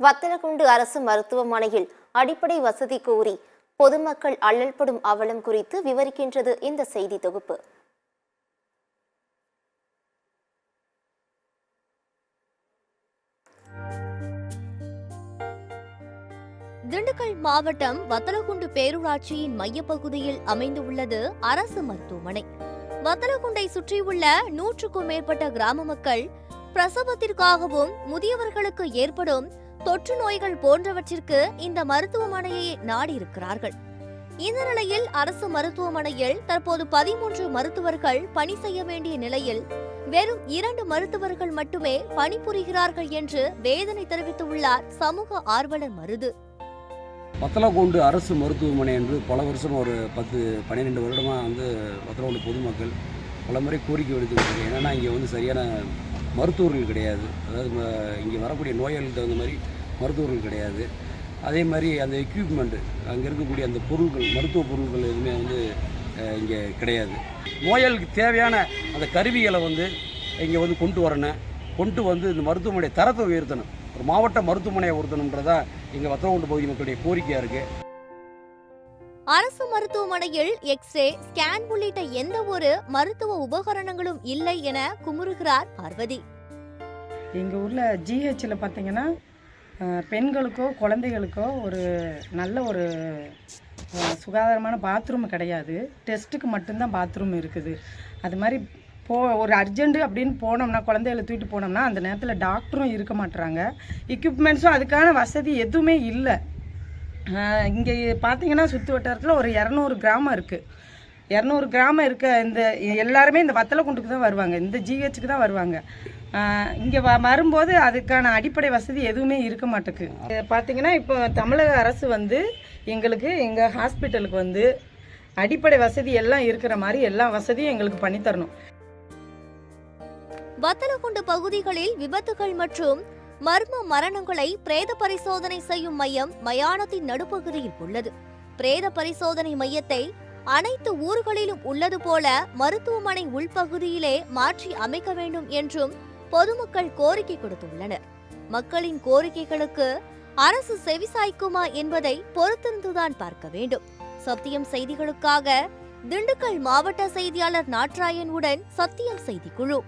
வத்தலகுண்டு அரசு மருத்துவமனையில் அடிப்படை வசதி கோரி பொதுமக்கள் அல்லல்படும் அவலம் குறித்து விவரிக்கின்றது இந்த செய்தி தொகுப்பு. திண்டுக்கல் மாவட்டம் வத்தலகுண்டு பேரூராட்சியின் மையப்பகுதியில் அமைந்துள்ளது அரசு மருத்துவமனை. வத்தலகுண்டை சுற்றியுள்ள நூற்றுக்கும் மேற்பட்ட கிராம மக்கள் பிரசவத்திற்காகவும் முதியவர்களுக்கு ஏற்படும் தொற்று நோய்கள் போன்றவற்றிற்கு இந்த மருத்துவமனையை நாடியிருக்கிறார்கள். இந்த நிலையில் அரசு மருத்துவமனையில் தற்போது பதிமூன்று மருத்துவர்கள் பணி செய்ய வேண்டிய நிலையில் வெறும் இரண்டு மருத்துவர்கள் மட்டுமே பணிபுரிகிறார்கள் என்று வேதனை தெரிவித்துள்ளார் சமூக ஆர்வலர் மருது. பத்தலகோண்டு அரசு மருத்துவமனை என்று பல வருஷம் ஒரு பத்து பன்னிரெண்டு வருடமாக வந்து பத்தலகோண்டு பொதுமக்கள் பல முறை கோரிக்கை விடுத்து என்னென்னா இங்கே வந்து சரியான மருத்துவர்கள் கிடையாது. அதாவது இங்கே வரக்கூடிய நோயாளிகளுக்கு தகுந்த மாதிரி மருத்துவர்கள் கிடையாது. அதே மாதிரி அந்த எக்யூப்மெண்ட்டு அங்கே இருக்கக்கூடிய அந்த பொருட்கள் மருத்துவ பொருட்கள் எதுவுமே வந்து இங்கே கிடையாது. நோயாளிக்கு தேவையான அந்த கருவிகளை வந்து இங்கே வந்து கொண்டு வரணும். கொண்டு வந்து இந்த மருத்துவமனை தரத்தை உயர்த்தணும். ஒரு மாவட்ட மருத்துவமனையை உயர்த்தணுன்றதான் எங்கள் வத்தலக்கோண்டு பகுதி மக்களுடைய கோரிக்கையாக இருக்குது அரசு மருத்துவமனையில் எக்ஸ்ரே ஸ்கேன் உள்ளிட்ட எந்த ஒரு மருத்துவ உபகரணங்களும் இல்லை என குமுறுகிறார் பார்வதி. எங்கள் ஊரில் ஜிஹெச்சில் பார்த்தீங்கன்னா பெண்களுக்கோ குழந்தைகளுக்கோ ஒரு நல்ல ஒரு சுகாதாரமான பாத்ரூம் கிடையாது. டெஸ்ட்டுக்கு மட்டும்தான் பாத்ரூம் இருக்குது. அது மாதிரி போ ஒரு அர்ஜென்ட்டு அப்படின்னு போனோம்னா குழந்தைகளை தூக்கிட்டு போனோம்னா அந்த நேரத்தில் டாக்டரும் இருக்க மாட்டுறாங்க எக்யூப்மெண்ட்ஸும் அதுக்கான வசதி எதுவுமே இல்லை. இங்கே பார்த்தீங்கன்னா சுற்று வட்டாரத்தில் ஒரு இரநூறு கிராமம் இருக்குது இரநூறு கிராமம் இருக்க இந்த எல்லாருமே இந்த வத்தலக்குண்டுக்கு தான் வருவாங்க. இந்த ஜிஹெச்சுக்கு தான் வருவாங்க. இங்கே வ வரும்போது அதுக்கான அடிப்படை வசதி எதுவுமே இருக்க மாட்டேக்கு. பார்த்தீங்கன்னா இப்போ தமிழக அரசு வந்து எங்களுக்கு எங்கள் ஹாஸ்பிட்டலுக்கு வந்து அடிப்படை வசதி எல்லாம் இருக்கிற மாதிரி எல்லா வசதியும் எங்களுக்கு பண்ணித்தரணும் வத்தலகுண்டு பகுதிகளில் விபத்துகள் மற்றும் மர்ம மரணங்களை பிரேத பரிசோதனை செய்யும் மையம் மயானத்தின் நடுப்பகுதியில் உள்ளது. பிரேத பரிசோதனை மையத்தை அனைத்து ஊர்களிலும் உள்ளது போல மருத்துவமனை உள்பகுதியிலே மாற்றி அமைக்க வேண்டும் என்றும் பொதுமக்கள் கோரிக்கை கொடுத்துள்ளனர். மக்களின் கோரிக்கைகளுக்கு அரசு செவிசாய்க்குமா என்பதை பொறுத்திருந்துதான் பார்க்க வேண்டும். சத்தியம் செய்திகளுக்காக திண்டுக்கல் மாவட்ட செய்தியாளர் நாட்ராயன் உடன் சத்தியம் செய்திக்குழு.